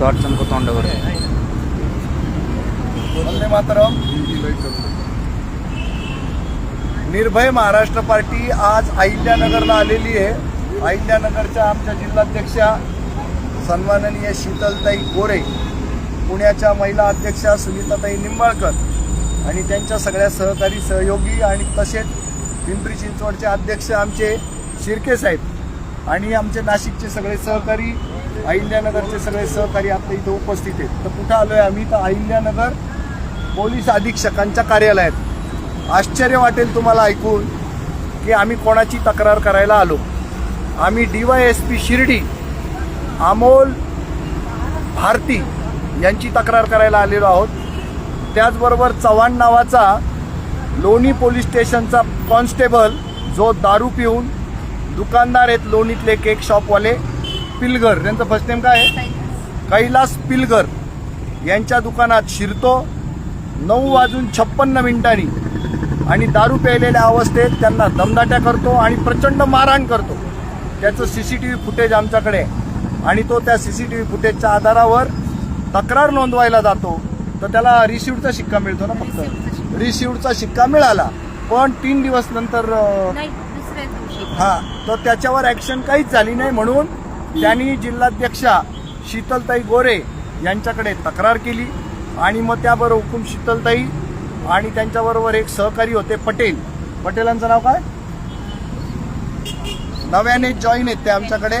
फक्त अडचण को तोंडावर वंदे मातरम। निर्भय महाराष्ट्र पार्टी आज अहिल्यानगरला आलेली आहे. अहिल्यानगरच्या आमच्या जिल्हाध्यक्षा सन्माननीय शीतलताई गोरे पुण्याच्या महिला अध्यक्षा सुनीताताई निंबाळकर आणि त्यांच्या सगळ्या सहकारी सहयोगी आणि तसेच पिंपरी चिंचवडचे अध्यक्ष आमचे शिर्के साहेब आणि आमचे नाशिकचे सगळे सहकारी अहिल्यानगरचे सगळे सहकारी आता इथं उपस्थित आहेत. तर कुठं आलो आहे आम्ही? तर अहिल्यानगर पोलीस अधीक्षकांच्या कार्यालयात. आश्चर्य वाटेल तुम्हाला ऐकून की आम्ही कोणाची तक्रार करायला आलो. आम्ही D Y S P Shirdi Amol Bharti यांची तक्रार करायला आलेलो आहोत. त्याचबरोबर चव्हाण नावाचा लोणी पोलीस स्टेशनचा कॉन्स्टेबल जो दारू पिऊन दुकानदार आहेत लोणीतले केक शॉपवाले पिलगर त्यांचं फर्स्ट नेम काय आहे? कैलास पिलगर यांच्या दुकानात शिरतो नऊ वाजून छप्पन्न मिनिटांनी. आणि दारू प्यायलेल्या अवस्थेत त्यांना दमदाट्या करतो आणि प्रचंड मारहाण करतो. त्याचं C C T V footage आमच्याकडे आहे. आणि तो त्या सी सी टी व्ही फुटेजच्या आधारावर तक्रार नोंदवायला जातो. तर त्याला रिसिव्हचा शिक्का मिळतो ना फक्त. रिसिव्हचा शिक्का मिळाला. पण तीन दिवस नंतर हा तर त्याच्यावर ऍक्शन काहीच झाली नाही म्हणून त्यांनी जिल्हाध्यक्षा शीतलताई गोरे यांच्याकडे तक्रार केली आणि मग त्याबरोबर हुकुम शीतलताई आणि त्यांच्याबरोबर एक सहकारी होते पटेल. पटेलांचं नाव काय? नव्याने जॉईन आहेत ते आमच्याकडे.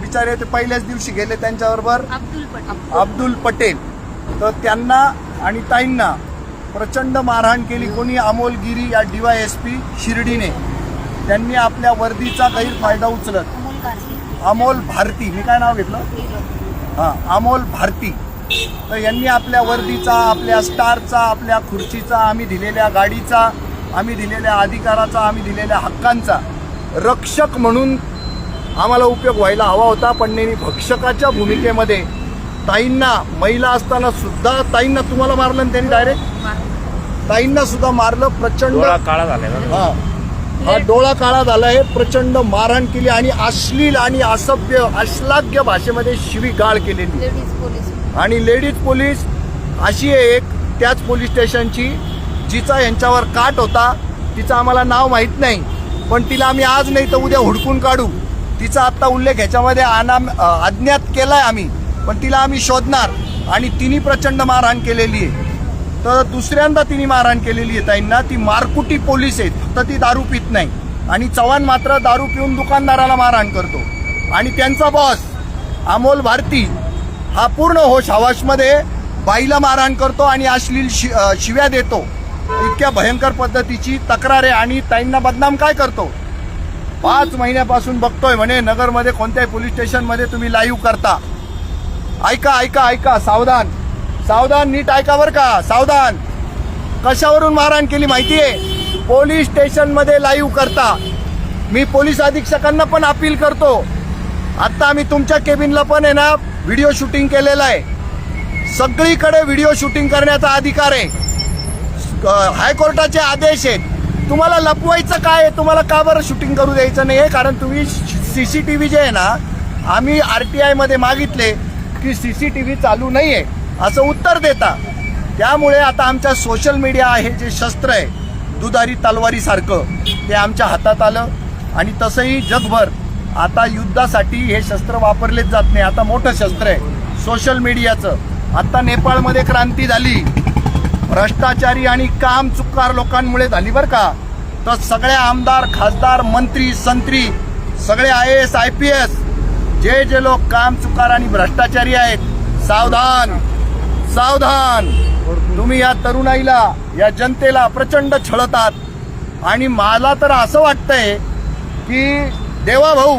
बिचारे ते पहिल्याच दिवशी गेले त्यांच्याबरोबर. अब्दुल पटेल. अब्दुल पटेल. तर त्यांना आणि ताईंना प्रचंड मारहाण केली. कोणी अमोलगिरी या डीवाय एस पी शिर्डीने. त्यांनी आपल्या वर्दीचा गैरफायदा उचलत. अमोल भारती. मी काय नाव घेतलं? हां अमोल भारती. तर यांनी आपल्या वर्दीचा आपल्या स्टारचा आपल्या खुर्चीचा आम्ही दिलेल्या गाडीचा आम्ही दिलेल्या अधिकाराचा आम्ही दिलेल्या हक्कांचा रक्षक म्हणून आम्हाला उपयोग व्हायला हवा होता. पण नेहमी भक्षकाच्या भूमिकेमध्ये ताईंना महिला असताना सुद्धा ताईंना तुम्हाला मारलं ना त्यांनी डायरेक्ट ताईंना सुद्धा मारलं प्रचंड डोळा काळा झालेला हा. डोळा काळा झाला आहे प्रचंड मारहाण केली आणि अश्लील आणि असभ्य अश्लाघ्य भाषेमध्ये शिवीगाळ केलेली. आणि लेडीज पोलीस अशी आहे एक त्याच पोलीस स्टेशनची जिचा यांच्यावर काट होता तिचं आम्हाला नाव माहीत नाही पण तिला आम्ही आज नाही तर उद्या हुडकून काढू. तिचा आत्ता उल्लेख ह्याच्यामध्ये अनाम अज्ञात केलाय आम्ही पण तिला आम्ही शोधणार. आणि तिने प्रचंड मारहाण केलेली आहे. तर दुसऱ्यांदा तिने मारहाण केलेली आहे ताईंना. ती मारकुटी पोलीस आहेत तर ती दारू पित नाही. आणि चव्हाण मात्र दारू पिऊन दुकानदाराला मारहाण करतो. आणि त्यांचा बॉस अमोल भारती हा पूर्ण होश हवाशमध्ये बाईला मारहाण करतो आणि अश्लील शि शिव्या देतो. इतक्या भयंकर पद्धतीची तक्रार आहे आणि ताईंना बदनाम काय करतो? पाच महिन्यापासून बघतोय म्हणे नगरमध्ये कोणत्याही पोलीस स्टेशनमध्ये तुम्ही लाईव्ह करता. ऐका ऐका ऐका सावधान. सावधान नीट ऐका बरं का. सावधान. कशावरून मारहाण केली माहिती आहे पोलीस स्टेशनमध्ये लाईव्ह करता. मी पोलीस अधीक्षकांना पण अपील करतो. आत्ता आम्ही तुमच्या केबिनला पण आहे ना व्हिडिओ शूटिंग केलेलं आहे. सगळीकडे व्हिडिओ शूटिंग करण्याचा अधिकार आहे. हायकोर्टाचे आदेश आहेत. तुम्हाला लपवायचं काय आहे? तुम्हाला का बरं शूटिंग करू द्यायचं नाही आहे कारण तुम्ही C C T V J आहे ना आम्ही आर टी आयमध्ये मागितले की सी सी टी व्ही चालू नाही आहे असं उत्तर देता. त्यामुळे आता आमच्या सोशल मीडिया आहे जे शस्त्र आहे दुधारी तलवारीसारखं ते आमच्या हातात आलं. आणि तसंही जगभर आता युद्धासाठी हे शस्त्र वापरलेच जात नाही. आता मोठं शस्त्र आहे सोशल मीडियाचं आता नेपाळमध्ये क्रांती झाली. भ्रष्टाचारी आणि काम चुकार लोकांमुळे झाली बरं का. तर सगळ्या आमदार खासदार मंत्री संत्री सगळे I S I P S जे जे लोक काम चुकार आणि भ्रष्टाचारी आहेत सावधान. सावधान. तुम्ही या तरुणाईला या जनतेला प्रचंड छळतात. आणि मला तर असं वाटतंय की देवा भाऊ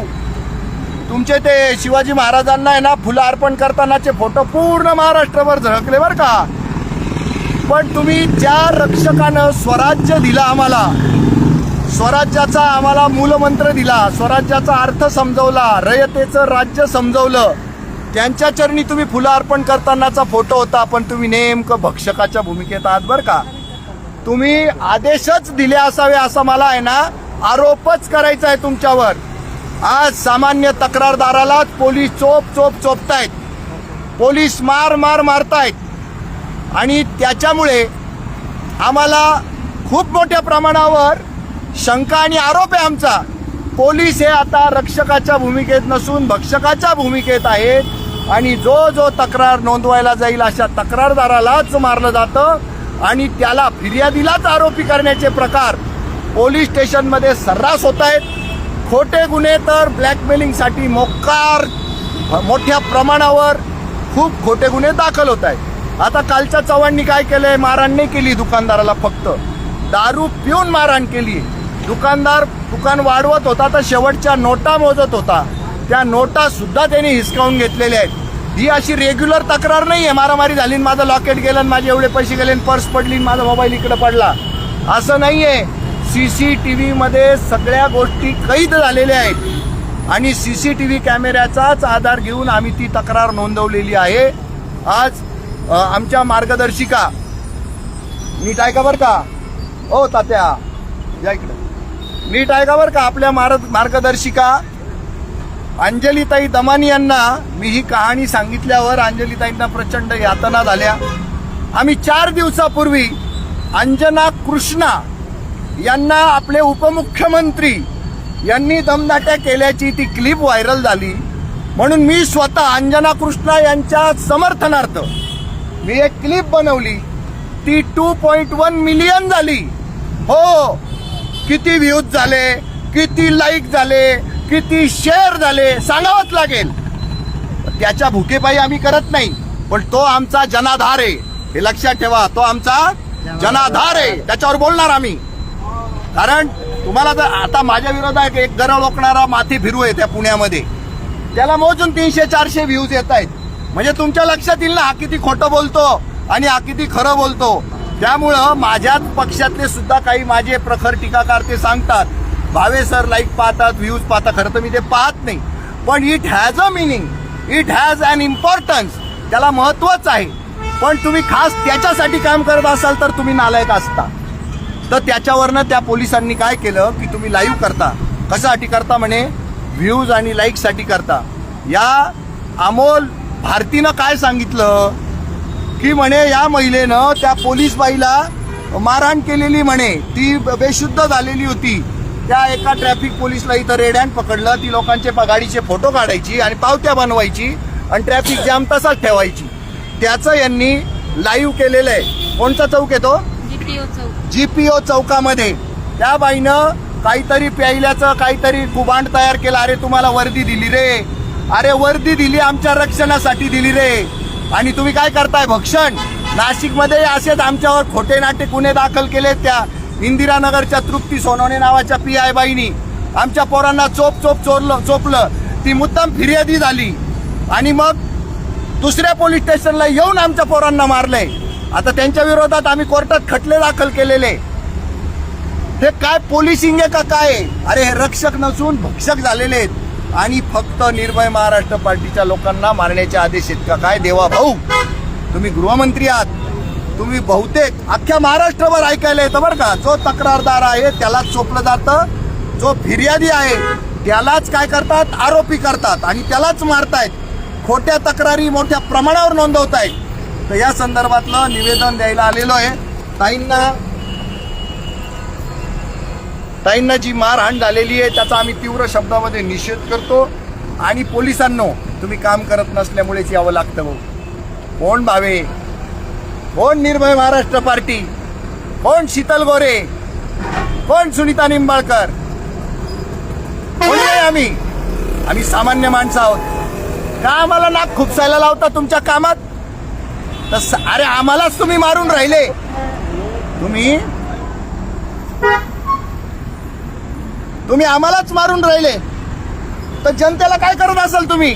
तुमचे ते शिवाजी महाराजांना आहे ना फुलं अर्पण करतानाचे फोटो पूर्ण महाराष्ट्रभर झळकले बरं का. पण तुम्ही ज्या रक्षकानं स्वराज्य दिला आम्हाला स्वराज्याचा आम्हाला मूलमंत्र दिला स्वराज्याचा अर्थ समजवला रयतेचं राज्य समजवलं त्यांच्या चरणी तुम्ही फुलं अर्पण करतानाचा फोटो होता पण तुम्ही नेमकं भक्षकाच्या भूमिकेत आहात बरं का? तुम्ही आदेशच दिले असावे असं मला आहे ना? आरोपच करायचा आहे तुमच्यावर. आज सामान्य तक्रारदाराला पोलीस चोप चोप चोपतायत. पोलीस मार मार मारतायत. आणि त्याच्यामुळे आम्हाला खूप मोठ्या प्रमाणावर शंका आणि आरोप आहे आमचा. पोलीस हे आता रक्षकाच्या भूमिकेत नसून भक्षकाच्या भूमिकेत आहेत. आणि जो जो तक्रार नोंदवायला जाईल अशा तक्रारदारालाच मारलं जातं आणि त्याला फिर्यादीलाच आरोपी करण्याचे प्रकार पोलीस स्टेशनमध्ये सर्रास होत आहेत. खोटे गुन्हे तर ब्लॅकमेलिंगसाठी मोकार मोठ्या प्रमाणावर खूप खोटे गुन्हे दाखल होत आहेत. आता कालच्या चव्हाणनी काय केलंय? मारहाण नाही केली दुकानदाराला फक्त. दारू पिऊन मारहाण केली. दुकानदार दुकान वाढवत होता तर शेवटच्या नोटा मोजत होता. त्या नोटा सुद्धा त्यांनी हिसकावून घेतलेल्या आहेत. ही अशी रेग्युलर तक्रार नाही आहे मारामारी झाली माझं लॉकेट गेलं माझे एवढे पैसे गेले आणि पर्स पडली माझा मोबाईल इकडे पडला. असं नाही आहे सी सी टी व्हीमध्ये सगळ्या गोष्टी कैद झालेल्या आहेत. आणि सी सी टी व्ही कॅमेऱ्याचाच आधार घेऊन आम्ही ती तक्रार नोंदवलेली आहे. आज आमच्या मार्गदर्शिका नीट आहे का बरं का? ओ तात्या. या इकडे. नीट आहे का बरं का आपल्या मार्ग मार्गदर्शिका? अंजलीताई दमानी यांना मी ही कहाणी सांगितल्यावर अंजलीताईंना प्रचंड यातना झाल्या. आम्ही चार दिवसापूर्वी अंजना कृष्णा यांना आपले उपमुख्यमंत्री यांनी दमदाट्या केल्याची ती क्लिप व्हायरल झाली. म्हणून मी स्वतः अंजना कृष्णा यांच्या समर्थनार्थ मी एक क्लिप बनवली. ती टू पॉईंट वन मिलियन झाली. हो किती व्ह्यूज झाले किती लाईक झाले किती शेअर झाले सांगावंच लागेल. त्याच्या भुकेपायी आम्ही करत नाही पण तो आमचा जनाधार आहे. हे लक्षात ठेवा तो आमचा जनाधार आहे. त्याच्यावर बोलणार आम्ही. कारण तुम्हाला तर आता माझ्या विरोधात एक गरळ ओकणारा माथी फिरू आहे त्या पुण्यामध्ये. त्याला मोजून तीनशे चारशे व्ह्यूज येत आहेत. म्हणजे तुमच्या लक्षात येईल ना हा किती खोटं बोलतो आणि हा किती खरं बोलतो. त्यामुळं माझ्याच पक्षातले सुद्धा काही माझे प्रखर टीकाकार ते सांगतात भावे सर लाईक पाहतात व्ह्यूज पाहतात. खरं तर मी ते पाहत नाही. पण it has a meaning it has an importance त्याला महत्वच आहे. पण तुम्ही खास त्याच्यासाठी काम करत असाल तर तुम्ही नालायक असता. तर त्याच्यावरनं त्या पोलिसांनी काय केलं की तुम्ही लाईव्ह करता. कशासाठी करता म्हणे? व्ह्यूज आणि लाईकसाठी करता. या अमोल भारतीनं काय सांगितलं? की म्हणे या महिलेनं त्या पोलीस बाईला मारहाण केलेली म्हणे. ती बेशुद्ध झालेली होती. त्या एका ट्रॅफिक पोलिसला इथं रेड्यान पकडलं. ती लोकांचे प- गाडीचे फोटो काढायची आणि पावत्या बनवायची आणि ट्रॅफिक जाम तसाच ठेवायची. त्याचं यांनी लाईव्ह केलेलं आहे. कोणता चौक आहे तो? जीपीओ चौक. जीपीओ चौकामध्ये. त्या बाईनं काहीतरी प्यायल्याचं काहीतरी कुभांड तयार केलं. अरे तुम्हाला वर्दी दिली रे. अरे वर्दी दिली आमच्या रक्षणासाठी दिली रे. आणि तुम्ही काय करताय? भक्षण. नाशिकमध्ये असेच आमच्यावर खोटे नाटे गुन्हे दाखल केले त्या इंदिरानगरच्या तृप्ती सोनवणे नावाच्या पी आय बाईनी आमच्या पोरांना चोप चोप चोरलं चोपलं. ती मुद्दाम फिर्यादी झाली. आणि मग दुसऱ्या पोलीस स्टेशनला येऊन आमच्या पोरांना मारलंय. आता त्यांच्या विरोधात आम्ही कोर्टात खटले दाखल केलेले. हे काय पोलिसिंग आहे का काय? अरे हे रक्षक नसून भक्षक झालेले आहेत. आणि फक्त निर्भय महाराष्ट्र पार्टीच्या लोकांना मारण्याचे आदेश आहेत का काय? देवा भाऊ तुम्ही गृहमंत्री आहात. तुम्ही बहुतेक अख्ख्या महाराष्ट्रभर ऐकायला येतं बरं का. जो तक्रारदार आहे त्यालाच चोपलं जातं. जो फिर्यादी आहे त्यालाच काय करतात? आरोपी करतात आणि त्यालाच मारतायत. खोट्या तक्रारी मोठ्या प्रमाणावर नोंदवतायत. तर या संदर्भातलं निवेदन द्यायला आलेलो आहे. ताईंना ताईंना जी मारहाण झालेली आहे त्याचा आम्ही तीव्र शब्दामध्ये निषेध करतो. आणि पोलिसांनो तुम्ही काम करत नसल्यामुळेच यावं लागतं भाऊ. कोण भावे? कोण निर्भय महाराष्ट्र पार्टी? कोण शीतल गोरे? कोण सुनीता निंबाळकर? कोण नाही आम्ही. आम्ही सामान्य माणसं आहोत. का आम्हाला नाक खुपसायला लावता तुमच्या कामात? तर अरे आम्हालाच तुम्ही मारून राहिले. तुम्ही? तुम्ही आम्हालाच मारून राहिले. तर जनतेला काय करत असाल तुम्ही?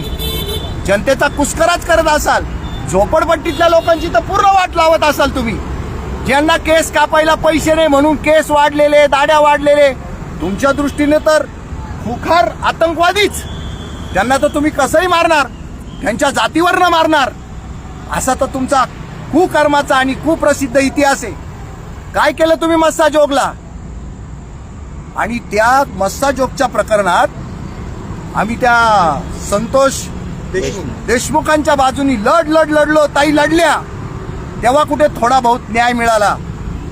जनतेचा कुस्कराच करत असाल. झोपडपट्टीतल्या लोकांची तर पूर्ण वाट लावत असाल तुम्ही. ज्यांना केस कापायला पैसे नाही म्हणून केस वाढलेले दाड्या वाढलेले तुमच्या दृष्टीने तर खुखार आतंकवादीच. त्यांना तर तुम्ही कसंही मारणार त्यांच्या जातीवरनं मारणार. असा तर तुमचा कुकर्माचा आणि कुप्रसिद्ध इतिहास आहे. काय केलं तुम्ही मस्सा जोगला? आणि त्या मस्सा जोगच्या प्रकरणात आम्ही त्या संतोष देशमुखांच्या बाजूनी लढ लढ लढलो ताई लढल्या. तेव्हा कुठे थोडा बहुत न्याय मिळाला.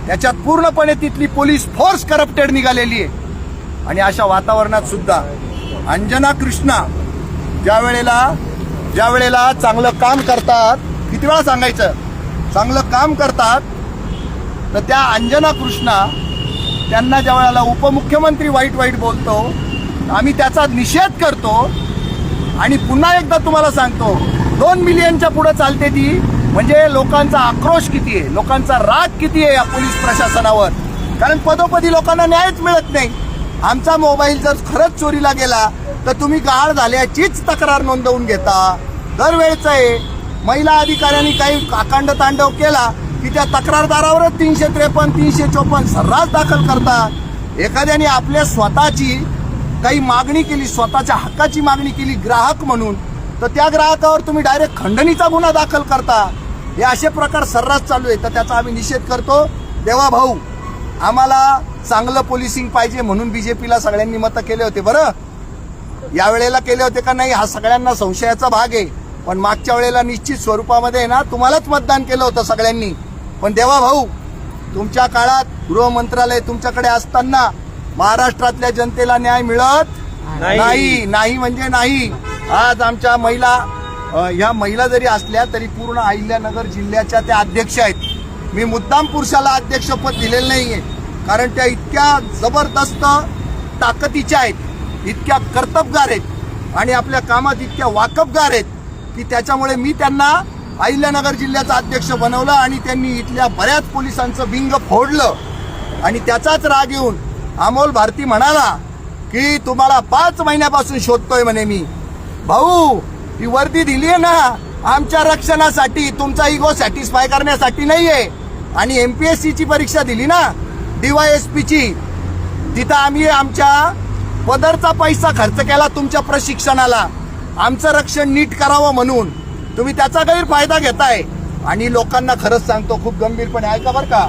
त्याच्यात पूर्णपणे तिथली पोलीस फोर्स करप्टेड निघालेली आहे. आणि अशा वातावरणात सुद्धा अंजना कृष्णा ज्या वेळेला ज्या वेळेला चांगलं काम करतात किती वेळा सांगायचं? चांगलं काम करतात तर त्या अंजना कृष्णा त्यांना ज्या वेळेला उपमुख्यमंत्री वाईट वाईट बोलतो आम्ही त्याचा निषेध करतो आणि पुन्हा एकदा तुम्हाला सांगतो दोन मिलियनच्या पुढे चालते ती. म्हणजे लोकांचा आक्रोश किती आहे? लोकांचा राग किती आहे या पोलीस प्रशासनावर? कारण पदोपदी लोकांना न्यायच मिळत नाही. आमचा मोबाईल जर खरंच चोरीला गेला तर तुम्ही गहाळ झाल्याचीच तक्रार नोंदवून घेता. दरवेळेचं आहे महिला अधिकाऱ्यांनी काही अकांड तांडव केला की त्या तक्रारदारावरच तीनशे त्रेपन्न तीनशे चोपन्न सर्रास दाखल करतात. एखाद्याने आपल्या स्वतःची काही मागणी केली स्वतःच्या हक्काची मागणी केली ग्राहक म्हणून तर त्या ग्राहकावर तुम्ही डायरेक्ट खंडणीचा गुन्हा दाखल करता. हे असे प्रकार सर्रास चालू आहे तर त्याचा आम्ही निषेध करतो. देवा भाऊ आम्हाला चांगलं पोलिसिंग पाहिजे म्हणून बीजेपीला सगळ्यांनी मतं केले होते बरं? यावेळेला केले होते का नाही हा सगळ्यांना संशयाचा भाग आहे. पण मागच्या वेळेला निश्चित स्वरूपामध्ये ना तुम्हालाच मतदान केलं होतं सगळ्यांनी. पण देवा भाऊ तुमच्या काळात गृह मंत्रालय तुमच्याकडे असताना महाराष्ट्रातल्या जनतेला न्याय मिळत नाही. नाही. म्हणजे नाही. आज आमच्या महिला ह्या महिला जरी असल्या तरी पूर्ण अहिल्यानगर जिल्ह्याच्या त्या अध्यक्ष आहेत. मी मुद्दाम पुरुषाला अध्यक्षपद दिलेलं नाहीये. कारण त्या इतक्या जबरदस्त ताकदीच्या आहेत इतक्या कर्तबगार आहेत आणि आपल्या कामात इतक्या वाकबगार आहेत की त्याच्यामुळे मी त्यांना अहिल्यानगर जिल्ह्याचा अध्यक्ष बनवलं आणि त्यांनी इथल्या बऱ्याच पोलिसांचं बिंग फोडलं. आणि त्याचाच राग येऊन अमोल भारती म्हणाला की तुम्हाला पाच महिन्यापासून शोधतोय म्हणे मी. भाऊ ही वर्दी दिली आहे ना आमच्या रक्षणासाठी तुमचा इगो सॅटिस्फाय करण्यासाठी नाहीये. आणि एम पी एस सीची परीक्षा दिली ना डीवायएसपीची तिथं आम्ही आमच्या पदरचा पैसा खर्च केला तुमच्या प्रशिक्षणाला. आमचं रक्षण नीट करावं म्हणून. तुम्ही त्याचा गैरफायदा घेताय. आणि लोकांना खरंच सांगतो खूप गंभीरपणे ऐका बरं का.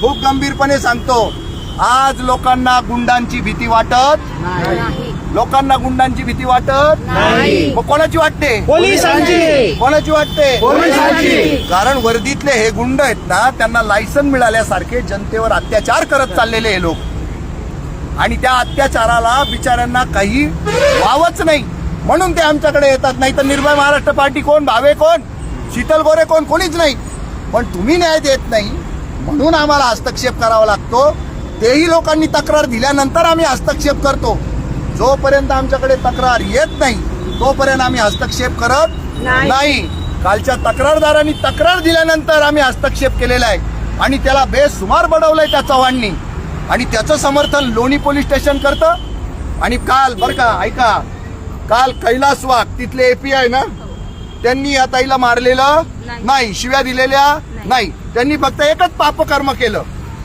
खूप गंभीरपणे सांगतो. आज लोकांना गुंडांची भीती वाटत नाही. लोकांना गुंडांची भीती वाटत नाही. मग कोणाची वाटते? पोलिसांची. कोणाची वाटते? पोलिसांची. कारण वर्दीतले हे गुंड आहेत ना त्यांना लायसन मिळाल्यासारखे जनतेवर अत्याचार करत चाललेले हे लोक. आणि त्या अत्याचाराला बिचाऱ्यांना काही वावच नाही. म्हणून ते आमच्याकडे येतात. नाही तर निर्भय महाराष्ट्र पार्टी कोण? भावे कोण? शीतल गोरे कोण? कोणीच नाही. पण तुम्ही न्याय देत नाही म्हणून आम्हाला हस्तक्षेप करावा लागतो. तेही लोकांनी तक्रार दिल्यानंतर आम्ही हस्तक्षेप करतो. जोपर्यंत आमच्याकडे तक्रार येत नाही तोपर्यंत आम्ही हस्तक्षेप करत नाही. कालच्या तक्रारदारांनी तक्रार दिल्यानंतर आम्ही हस्तक्षेप केलेला आहे आणि त्याला बेसुमार बडवलंय त्या चव्हाणनी. आणि त्याचं समर्थन लोणी पोलीस स्टेशन करतं. आणि काल बरं का ऐका काल कैलास वाघ तिथले एपीआय ना? त्यांनी या ताईला मारलेलं नाही. शिव्या दिलेल्या. नाही. त्यांनी फक्त एकच पापकर्म केलं.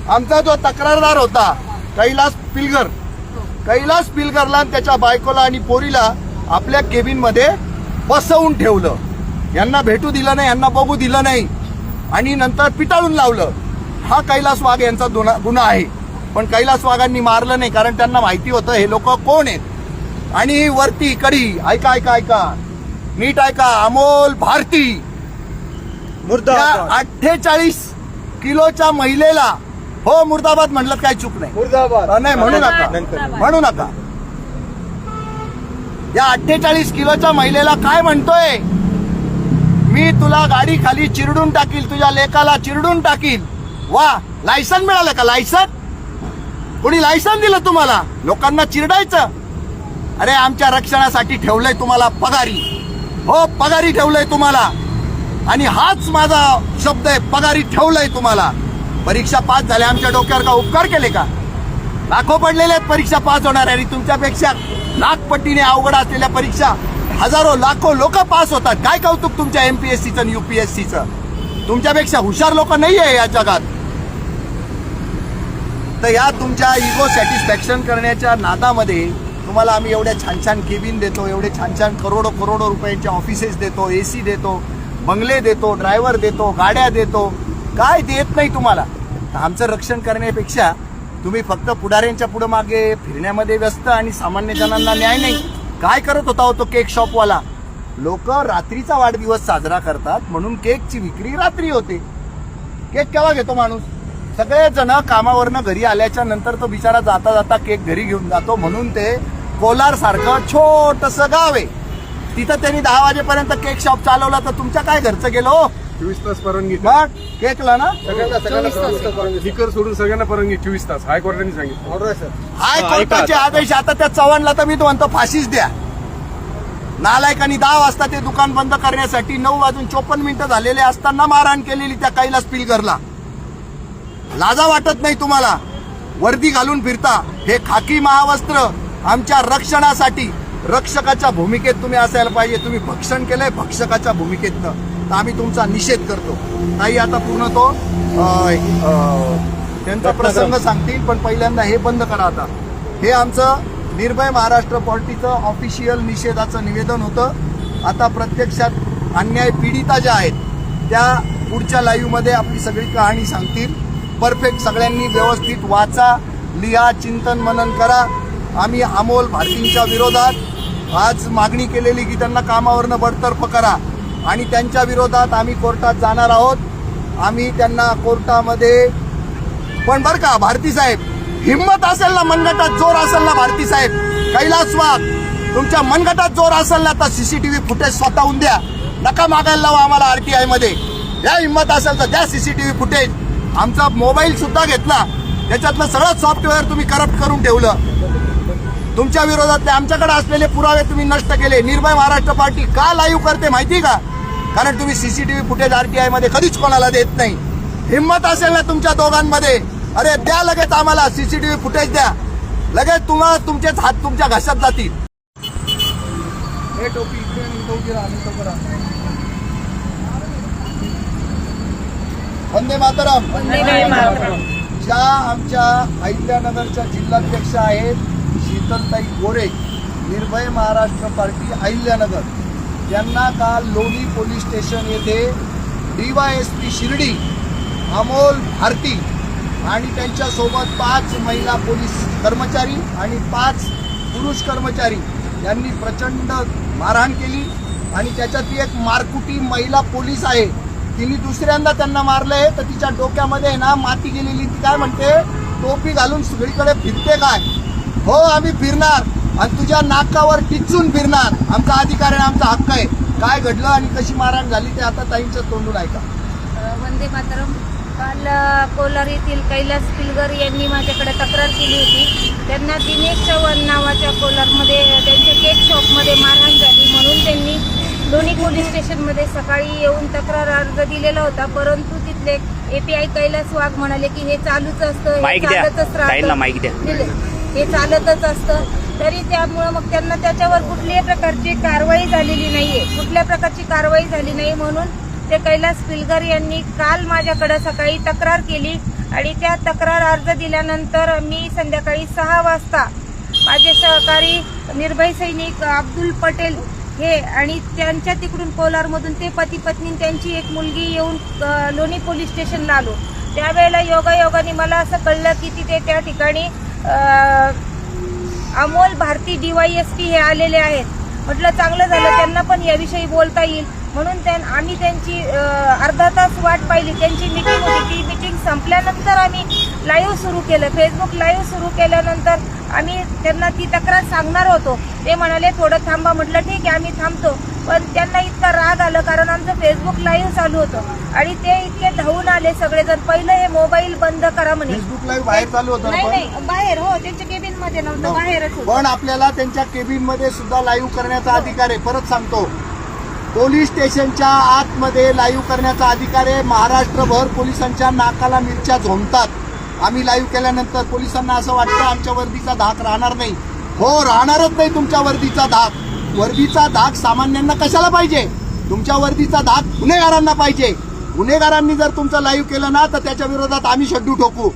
आमचा जो तक्रारदार होता कैलास पिलगर. कैलास पिलगरला त्याच्या बायकोला आणि पोरीला आपल्या केबिनमध्ये बसवून ठेवलं. यांना भेटू दिलं नाही यांना बघू दिलं नाही. आणि नंतर पिटाळून लावलं. हा कैलास वाघ यांचा गुन्हा आहे. पण कैलास वाघांनी मारलं नाही कारण त्यांना माहिती होतं हे लोक कोण आहेत? आणि वरती कडी ऐका ऐका ऐका. नीट ऐका अमोल भारती. अठ्ठेचाळीस किलोच्या महिलेला हो मुर्दाबाद म्हणलं काय चूक नाही. मुर्दाबाद. नाही म्हणू नका. नंतर. म्हणू नका. या अठ्ठेचाळीस किलोच्या महिलेला काय म्हणतोय? मी तुला गाडी खाली चिरडून टाकील तुझ्या लेकाला चिरडून टाकील. वा लायसन मिळालं का? लायसन? कोणी लायसन दिलं तुम्हाला? लोकांना चिरडायचं. अरे आमच्या रक्षणासाठी ठेवलंय तुम्हाला पगारी. हो पगारी ठेवलंय तुम्हाला. आणि हाच माझा शब्द आहे पगारी ठेवलंय तुम्हाला. परीक्षा पास झाल्या आमच्या डोक्यावर का उपकार केले का? लाखो पडलेले आहेत परीक्षा पास होणार आणि तुमच्यापेक्षा लाख पटीने अवघड असलेल्या परीक्षा हजारो लाखो लोक पास होतात. काय कौतुक तुमच्या एमपीएससीचं आणि युपीएससीचं तुमच्यापेक्षा हुशार लोक नाही आहे या जगात. तर या तुमच्या इगो सॅटिस्फॅक्शन करण्याच्या नादामध्ये तुम्हाला आम्ही एवढ्या छान छान केबिन देतो एवढे छान छान करोडो करोडो रुपयांचे ऑफिसेस देतो ए सी देतो बंगले देतो ड्रायव्हर देतो गाड्या देतो. काय देत नाही तुम्हाला? आमचं रक्षण करण्यापेक्षा तुम्ही फक्त पुढाऱ्यांच्या पुढे मागे फिरण्यामध्ये व्यस्त आणि सामान्य जणांना न्याय नाही. काय करत होता होतो केक शॉपवाला? लोक रात्रीचा वाढदिवस साजरा करतात म्हणून केकची विक्री रात्री होते. केक केव्हा घेतो माणूस? सगळेजण कामावरनं घरी आल्याच्यानंतर तो बिचारा जाता जाता केक घरी घेऊन जातो म्हणून ते कोलार सारखं छोटस गाव आहे. तिथं त्यांनी दहा वाजेपर्यंत केक शॉप चालवला तर तुमच्या काय घरचं गेलो हो? चोवीस तास परवानगी मग? केकला ना? सगळ्यांना सगळ्यांना लिकर सोडून सगळ्यांना परवानगी चोवीस तास. हायकोर्टाने सांगितलं. हायकोर्टाचे आदेश आता त्या चव्हाणला तर मी तो म्हणतो फाशीच द्या. नालायकांनी दहा वाजता ते दुकान बंद करण्यासाठी नऊ वाजून चोपन्न मिनिटं झालेले असताना मारहाण केलेली त्या कैलास पिलकरला लाजा वाटत नाही तुम्हाला? वर्दी घालून फिरता. हे खाकी महावस्त्र आमच्या रक्षणासाठी. रक्षकाच्या भूमिकेत तुम्ही असायला पाहिजे. तुम्ही भक्षण केलंय भक्षकाच्या भूमिकेतनं तर आम्ही तुमचा निषेध करतो. ताई आता पूर्ण तो त्यांचा प्रसंग सांगतील पण पहिल्यांदा हे बंद करा आता. हे आमचं निर्भय महाराष्ट्र पार्टीचं ऑफिशियल निषेधाचं निवेदन होतं. आता प्रत्यक्षात अन्याय पीडिता ज्या आहेत त्या पुढच्या लाईव्हमध्ये आपली सगळी कहाणी सांगतील. परफेक्ट सगळ्यांनी व्यवस्थित वाचा लिहा चिंतन मनन करा. आम्ही अमोल भारतींच्या विरोधात आज मागणी केलेली की त्यांना कामावरनं बडतर्फ करा. आणि त्यांच्या विरोधात आम्ही कोर्टात जाणार आहोत. आम्ही त्यांना कोर्टामध्ये पण बर का भारती साहेब हिंमत असेल ना मनगटात जोर असेल ना भारती साहेब? कैलास वाघ तुमच्या मनगटात जोर असेल ना तर सीसीटीव्ही फुटेज स्वतःहून द्या. नका मागायला लावा आम्हाला आरटीआयमध्ये या हिंमत असेल तर द्या सीसीटीव्ही फुटेज आमचा मोबाईल सुद्धा घेतला त्याच्यातलं सगळं सॉफ्टवेअर तुम्ही करप्ट करून ठेवलं. तुमच्या विरोधातले आमच्याकडे असलेले पुरावे तुम्ही नष्ट केले. निर्भय महाराष्ट्र पार्टी का लाईव्ह करते माहिती का? कारण तुम्ही सीसीटीव्ही फुटेज आरटीआयमध्ये कधीच कोणाला देत नाही. हिंमत असेल ना तुमच्या दोघांमध्ये? अरे द्या लगेच आम्हाला सीसीटीव्ही फुटेज द्या. लगेच तुम्हाला तुमचेच हात तुमच्या घशात जातील. हे टोपी. वंदे मातरम. ज्या आमच्या अहिल्यानगरच्या जिल्हाध्यक्ष आहेत शीतलताई गोरे निर्भय महाराष्ट्र पार्टी अहिल्यानगर. यांना काल लोणी पोलीस स्टेशन येथे D Y S P Shirdi Amol Bharti आणि त्यांच्यासोबत पाच महिला पोलीस कर्मचारी आणि पाच पुरुष कर्मचारी यांनी प्रचंड मारहाण केली आणि त्याच्यातली एक मारकुटी महिला पोलीस आहे. तिने दुसऱ्यांदा त्यांना मारलंय तर तिच्या डोक्यामध्ये आहे ना माती गेलेली ती काय म्हणते? टोपी घालून सगळीकडे फिरते काय? हो आम्ही फिरणार. आणि तुझ्या नाकावर टिचून फिरणार. आमचा अधिकार आहे आमचा हक्क आहे. काय घडलं आणि कशी मारहाण झाली ते आता ताईंच्या तोंडून ऐका. वंदे मातरम. काल कोलार येथील कैलास पिलगर यांनी माझ्याकडे तक्रार केली होती. त्यांना दिनेश चव्हाण नावाच्या कोलारमध्ये त्यांच्या केक शॉपमध्ये मारहाण झाली. म्हणून त्यांनी लोणी पोलीस स्टेशनमध्ये सकाळी येऊन तक्रार अर्ज दिलेला होता. परंतु तिथले एपीआय कैलास वाघ म्हणाले की हे चालूच असतं. चालतच राहतं. हे चालतच असतं. तरी त्यामुळं मग त्यांना त्याच्यावर कुठल्याही प्रकारची कारवाई झालेली नाहीये. कुठल्या प्रकारची कारवाई झाली नाही म्हणून ते कैलास पिलगर यांनी काल माझ्याकडे सकाळी तक्रार केली आणि त्या तक्रार अर्ज दिल्यानंतर मी संध्याकाळी सहा वाजता माझे सहकारी निर्भय सैनिक अब्दुल पटेल हे आणि त्यांच्या तिकडून कोलारमधून ते पती पत्नी त्यांची एक मुलगी येऊन लोणी पोलीस स्टेशनला आलो. त्यावेळेला योगायोगाने मला असं कळलं की तिथे त्या ठिकाणी अमोल भारती डीवायएसपी हे आलेले आहेत. म्हटलं चांगलं झालं. त्यांना पण याविषयी बोलता येईल. म्हणून त्यां आम्ही त्यांची अर्धा तास वाट पाहिली. त्यांची मिटिंग होती. ती मिटिंग संपल्यानंतर आम्ही लाईव्ह सुरू केलं. फेसबुक लाईव्ह सुरू केल्यानंतर आम्ही त्यांना ती तक्रार सांगणार होतो. ते म्हणाले थोडं थांबा. म्हटलं ठीक आहे आम्ही थांबतो. पण त्यांना इतका राग आलं कारण आमचं फेसबुक लाईव्ह चालू होतं. आणि ते इतके धावून आले सगळेजण. पहिलं हे मोबाईल बंद करा म्हणे. फेसबुक लाईव्ह बाहेर चालू होतं नाही पण? नाही बाहेर हो त्यांच्या केबिनमध्ये नव्हतं बाहेरच होतं. पण आपल्याला त्यांच्या केबिनमध्ये सुद्धा लाईव्ह करण्याचा अधिकार आहे. परत सांगतो. पोलीस स्टेशनच्या आतमध्ये लाईव्ह करण्याचा अधिकार आहे. महाराष्ट्रभर पोलिसांच्या नाकाला मिरच्या झोमतात आम्ही लाईव्ह केल्यानंतर पोलिसांना असं वाटतं आमच्या वर्दीचा धाक राहणार नाही. हो राहणारच नाही तुमच्या वर्दीचा धाक. वर्दीचा धाक सामान्यांना कशाला पाहिजे? तुमच्या वर्दीचा धाक गुन्हेगारांना पाहिजे. गुन्हेगारांनी जर तुमचं लाईव्ह केलं ना तर त्याच्या विरोधात आम्ही शड्डू ठोकू.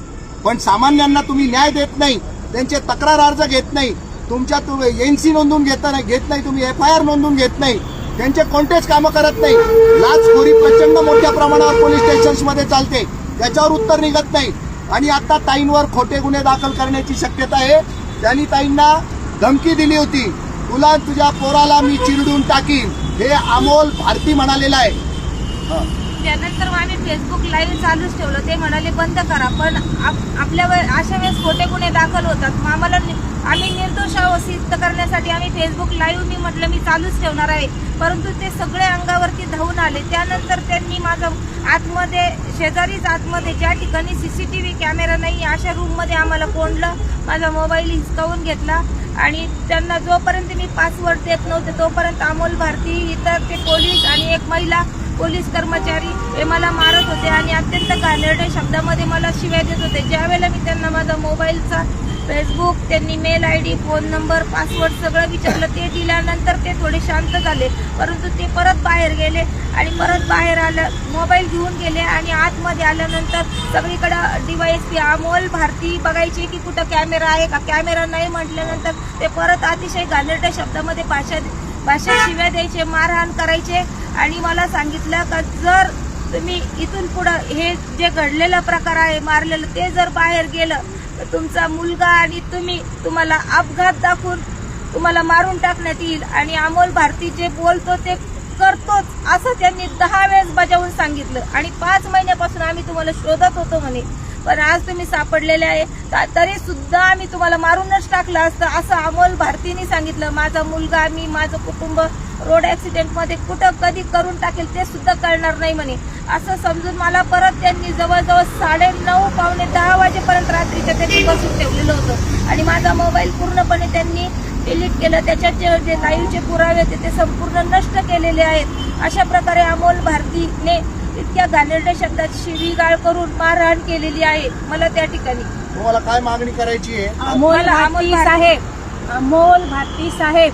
पण सामान्यांना तुम्ही न्याय देत नाही त्यांचे तक्रार अर्ज घेत नाही तुमच्या एनसी नोंदवून घेता नाही घेत नाही तुम्ही एफ आय आर नोंदवून घेत नाही त्यांचे कोणतेच कामं करत नाही. लाचखोरी प्रचंड मोठ्या प्रमाणावर पोलीस स्टेशन्समध्ये चालते. त्याच्यावर उत्तर निघत नाही. आणि आता ताईंवर खोटे गुन्हे दाखल करण्याची शक्यता आहे. त्यांनी ताईंना धमकी दिली होती. तुला तुझ्या पोराला मी चिरडून टाकीन. हे अमोल भारती म्हणालेला आहे. हा. त्यानंतर मग आम्ही फेसबुक लाईव्ह चालूच ठेवलं. ते म्हणाले बंद करा पण आप- आपल्यावर अशा वेळेस खोटे गुन्हे दाखल होतात. मग आम्हाला नि- आम्ही निर्दोष आहोत सिद्ध करण्यासाठी आम्ही फेसबुक लाईव्ह मी म्हटलं मी चालूच ठेवणार आहे. परंतु ते सगळे अंगावरती धावून आले. त्यानंतर त्यांनी माझं आतमध्ये शेजारीच आतमध्ये ज्या ठिकाणी सीसीटीव्ही कॅमेरा नाही अशा रूममध्ये आम्हाला कोंडलं. माझा मोबाईल हिसकावून घेतला. आणि त्यांना जोपर्यंत मी पासवर्ड देत नव्हते तोपर्यंत अमोल भारती इतर ते पोलीस आणि एक महिला पोलीस कर्मचारी हे मला मारत होते आणि अत्यंत घाणेरड्या शब्दामध्ये मला शिव्या देत होते. ज्यावेळेला मी त्यांना माझा मोबाईलचा फेसबुक त्यांनी mail I D phone number password सगळं विचारलं. ते दिल्यानंतर ते थोडे शांत झाले. परंतु ते परत बाहेर गेले आणि परत बाहेर आलं मोबाईल घेऊन गेले आणि आतमध्ये आल्यानंतर सगळीकडं डिवाइस पी अमोल भारती बघायची की कुठं कॅमेरा आहे का? कॅमेरा नाही म्हटल्यानंतर ते परत अतिशय घाणेरड्या शब्दामध्ये भाषा भाषा शिव्या द्यायचे मारहाण करायचे. आणि मला सांगितलं का जर तुम्ही इथून पुढं हे जे घडलेला प्रकार आहे मारलेलं ते जर बाहेर गेलं तुमचा मुलगा आणि तुम्ही तुम्हाला अपघात दाखवून तुम्हाला मारून टाकण्यात येईल आणि अमोल भारती जे बोलतो ते करतोच असं त्यांनी दहा वेळेस बजावून सांगितलं. आणि पाच महिन्यापासून आम्ही तुम्हाला शोधत होतो म्हणे. पण आज तुम्ही सापडलेले आहे. तरी सुद्धा आम्ही तुम्हाला मारूनच टाकलं असतं. असं अमोल भारतीने सांगितलं. माझा मुलगा मी माझं कुटुंब रोड ऍक्सिडेंटमध्ये कुठं कधी करून टाकेल ते सुद्धा कळणार नाही म्हणे. असं समजून मला परत त्यांनी जवळजवळ साडे नऊ पावणे दहा वाजेपर्यंत रात्रीच्या त्यांनी बसून ठेवलेलं होतं. आणि माझा मोबाईल पूर्णपणे त्यांनी डिलीट केलं. त्याच्यात जे जे लाईव्हचे पुरावे होते ते संपूर्ण नष्ट केलेले आहेत. अशा प्रकारे अमोल भारतीने इतक्या घाणेरड्या शब्दात शिवीगाळ करून मारहाण केलेली आहे. मला त्या ठिकाणी. तुम्हाला काय मागणी करायची आहे? अमोल मला अमोल भारती भारती- साहेब अमोल भारती साहेब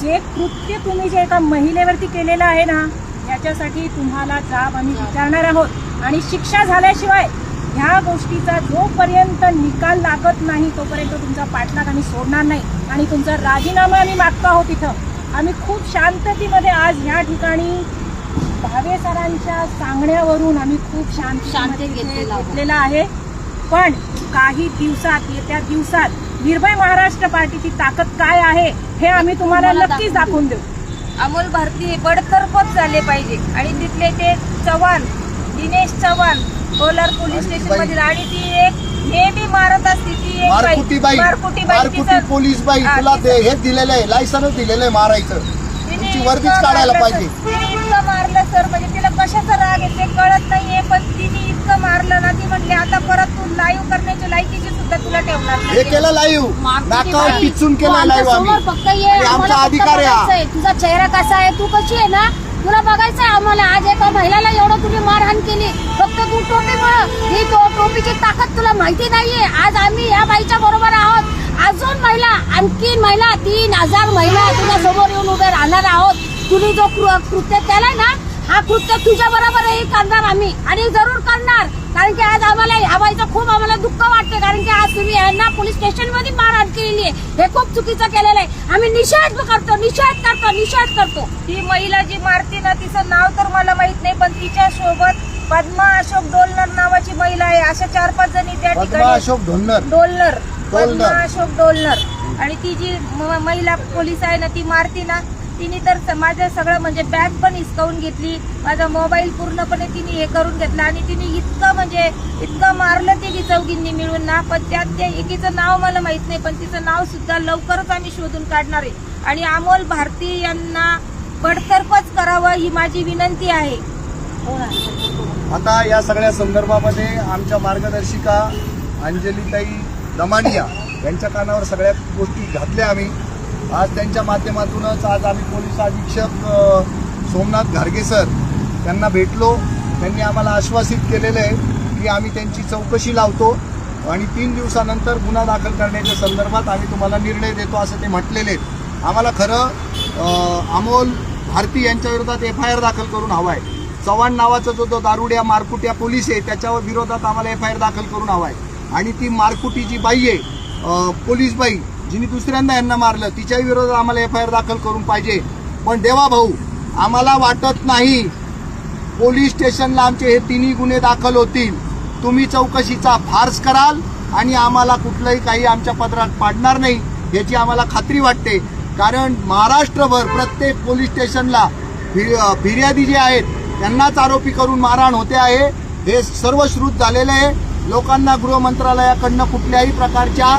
जे कृत्य तुम्ही जे एका महिलेवरती केलेलं आहे ना याच्यासाठी तुम्हाला जाब आम्ही विचारणार आहोत. आणि शिक्षा झाल्याशिवाय ह्या गोष्टीचा जोपर्यंत निकाल लागत नाही तोपर्यंत तुमचा पाठलाग आम्ही सोडणार नाही. आणि तुमचा राजीनामा आम्ही मागतो आहोत इथं. आम्ही खूप शांततेमध्ये आज ह्या ठिकाणी भावे सरांच्या सांगण्यावरून आम्ही खूप शांती घेतलेला आहे. पण काही दिवसात येत्या दिवसात निर्भय महाराष्ट्र पार्टीची ताकद काय आहे हे आम्ही तुम्हाला नक्कीच दाखवून देऊ. अमोल भारती हे बडतर्फच झाले पाहिजे. आणि तिथले ते चव्हाण दिनेश चव्हाण कोलार पोलीस स्टेशन मधील आणि ती एक नेहमी मारत असते ती एक मारकुटी बाई. मारकुटी बाई मारकुटी तिचं- पोलीस बाई तुला हे दिलेलं आहे. लायसनच दिलेलं आहे मारायचं. तुमची वर्दीच काढायला पाहिजे. इतकं मारलं सर म्हणजे तिला कशाचा राग आहे ते कळत नाहीये पण तिने इतकं मारलं ना ती म्हटली आता परत तू लाईव्ह करण्याची लायकीची सुद्धा तुला ठेवणार हे नाही. केलं लाईव्ह नाकावर बाई, पिचून तू केलं आमच्या लाईव्ह फक्त ये आम्हाला आमचा फक्त अधिकार आहे हा. बघायचंय. तुझा चेहरा कसा आहे? तू कशी आहे ना? तुला बघायचंय आम्हाला. आज एका महिलाला एवढं तुम्ही मारहाण केली. फक्त तू टोपीमुळं ही तो टोपीची ताकद तुला माहिती नाहीये. आज आम्ही या बाईच्या बरोबर आहोत. अजून महिला आणखी महिला तीन हजार महिला तुझ्या समोर येऊन उभे राहणार आहोत. तुम्ही जो कृत्य केलाय ना हा कृत्य तुझ्या बरोबरही करणार आम्ही. आणि जरूर करणार. कारण की आज आम्हाला ह्या बाईचं खूप आम्हाला दुःख वाटते कारण की आज तुम्ही यांना पोलीस स्टेशनमध्ये मारहाण केलेली आहे. हे खूप चुकीचं केलेलं आहे. आम्ही निषेध करतो निषेध करतो निषेध करतो. ती महिला जी मारती ना तिचं नाव तर मला माहीत नाही पण तिच्या सोबत पद्मा अशोक डोलनर नावाची महिला आहे. अशा चार पाच जणी त्या पद्मा ठिकाणी अशोक डोलनर. डोलनर. पद्मा अशोक डोलनर. आणि ती जी महिला पोलीस आहे ना ती मारती ना तिने तर माझं सगळं म्हणजे बॅग पण हिसकावून घेतली. माझा मोबाईल पूर्णपणे तिने हे करून घेतला आणि तिने इतकं म्हणजे इतकं मारलं तिघी चौघींनी मिळून ना पण त्यात त्या एकीचं नाव मला माहीत नाही पण तिचं नाव सुद्धा लवकरच आम्ही शोधून काढणार आहे. आणि अमोल भारती यांना बडतर्फच करावं ही माझी विनंती आहे. आता या सगळ्या संदर्भामध्ये आमच्या मार्गदर्शिका अंजलीताई दमानिया यांच्या कानावर सगळ्या गोष्टी घातल्या आम्ही. आज त्यांच्या माध्यमातूनच आज आम्ही पोलीस अधीक्षक सोमनाथ घारगे सर त्यांना भेटलो. त्यांनी आम्हाला आश्वासित केलेलं आहे की आम्ही त्यांची चौकशी लावतो आणि तीन दिवसानंतर गुन्हा दाखल करण्याच्या संदर्भात आम्ही तुम्हाला निर्णय देतो असं ते म्हटलेले आहेत. आम्हाला खरं अमोल भारती यांच्या विरोधात एफ आय आर दाखल करून हवा आहे. चव्हाण नावाचा जो जो दारुड्या मारकुट्या पोलीस आहे त्याच्यावर विरोधात आम्हाला एफ आय आर दाखल करून हवा आहे. आणि ती मारकुटी जी बाई आहे पोलीस बाई जिने दुसऱ्यांदा यांना मारलं तिच्याही विरोधात आम्हाला एफ आय आर दाखल करून पाहिजे. पण देवा भाऊ आम्हाला वाटत नाही पोलीस स्टेशनला आमचे हे तिन्ही गुन्हे दाखल होतील. तुम्ही चौकशीचा फार्स कराल आणि आम्हाला कुठलंही काही आमच्या पदरात पाडणार नाही याची आम्हाला खात्री वाटते. कारण महाराष्ट्रभर प्रत्येक पोलीस स्टेशनला फिर्यादी जे आहेत त्यांनाच आरोपी करून मारहाण होते आहे. हे सर्व श्रुत झालेलं आहे. लोकांना गृह मंत्रालयाकडनं कुठल्याही प्रकारच्या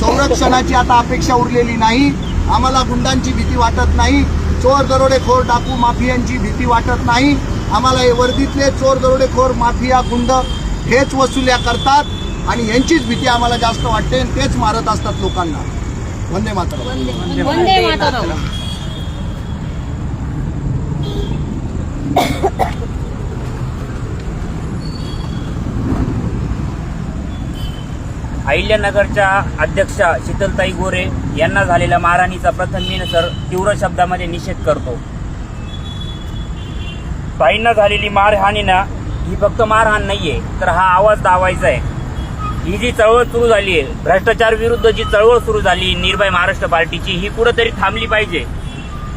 संरक्षणाची आता अपेक्षा उरलेली नाही. आम्हाला गुंडांची भीती वाटत नाही. चोर दरोडेखोर डाकू माफियांची भीती वाटत नाही. आम्हाला हे वर्दीतले चोर दरोडेखोर माफिया गुंड हेच वसुल्या करतात आणि यांचीच भीती आम्हाला जास्त वाटते आणि तेच मारत असतात लोकांना. वंदे मातरम वंदे मातरम अहिल्यानगरच्या अध्यक्षा शीतलताई गोरे यांना झालेल्या मारहाणीचा प्रथम मी सर तीव्र शब्दामध्ये निषेध करतो. ताईंना झालेली मारहाणी ना ही फक्त मारहाण नाहीये तर हा आवाज दावायचा आहे ही जी चळवळ सुरू झाली आहे भ्रष्टाचार विरुद्ध जी चळवळ सुरू झाली निर्भय महाराष्ट्र पार्टीची ही कुठंतरी थांबली पाहिजे.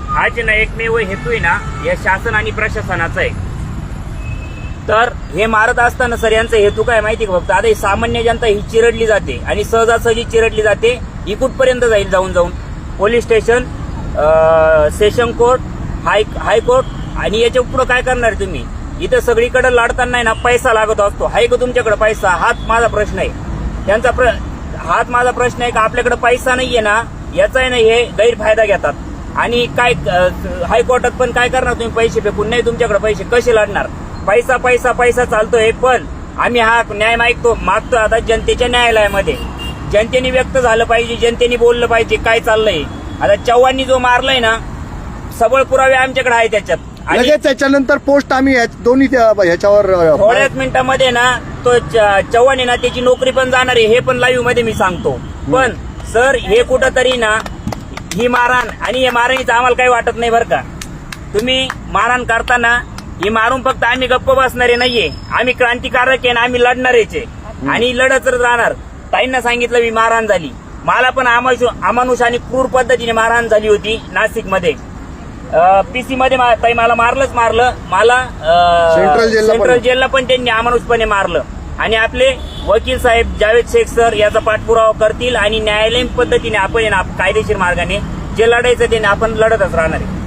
हाच ना एकमेव हेतू आहे ना या शासन आणि प्रशासनाचा आहे. तर हे मारत असताना सर यांचा हेतू काय माहिती का फक्त? आता ही सामान्य जनता ही चिरडली जाते आणि सहजासहजी चिरडली जाते. ही कुठपर्यंत जाईल जाऊन जाऊन? Police station session court high high court आणि याच्या पुढं काय करणार तुम्ही? इथं सगळीकडे लाडताना ना पैसा लागत असतो. हाय का तुमच्याकडे पैसा? हाच माझा प्रश्न आहे. त्यांचा प्र हाच माझा प्रश्न आहे का आपल्याकडे पैसा नाही आहे ना याचा आहे ना हे गैरफायदा घेतात. आणि काय हायकोर्टात पण काय करणार तुम्ही पैसे फेकून? नाही तुमच्याकडे पैसे कसे लाडणार पैसा पैसा पैसा चालतोय पण आम्ही हा न्याय मागतो मागतो आता जनतेच्या न्यायालयामध्ये. जनतेने व्यक्त झालं पाहिजे जनतेने बोललं पाहिजे काय चाललंय. आता चव्हाणनी जो मारलाय ना सबळ पुरावे आमच्याकडे आहे त्याच्यात. आणि लगेच त्याच्यानंतर पोस्ट आम्ही ह्या- दोन्ही त्या- ह्याच्यावर अ, थोड्याच मिनिटामध्ये ना तो च- चव्हाण आहे ना त्याची नोकरी पण जाणार आहे हे पण लाईव्हमध्ये मी सांगतो. पण सर हे कुठंतरी ना ही मारहाण आणि हे मारहाणीचं आम्हाला काही वाटत नाही बरं का. तुम्ही मारहाण करताना ही मारून फक्त आम्ही गप्प बसणारे नाहीये. आम्ही क्रांतिकारक आहे आम्ही लढणारेच आहे. आणि लढतच राहणार ताईंना सांगितलं मी मारहाण झाली. मला पण अमानुष आणि क्रूर पद्धतीने मारहाण झाली होती नाशिकमध्ये. पीसी मध्ये ताई मला मारलंच मारलं. मला सेंट्रल जेलला पण. त्यांनी अमानुषपणे मारलं. आणि आपले वकील साहेब जावेद शेख सर याचा पाठपुरावा करतील आणि न्यायालयीन पद्धतीने आपण कायदेशीर मार्गाने जे लढायचं ते आपण लढतच राहणार आहे.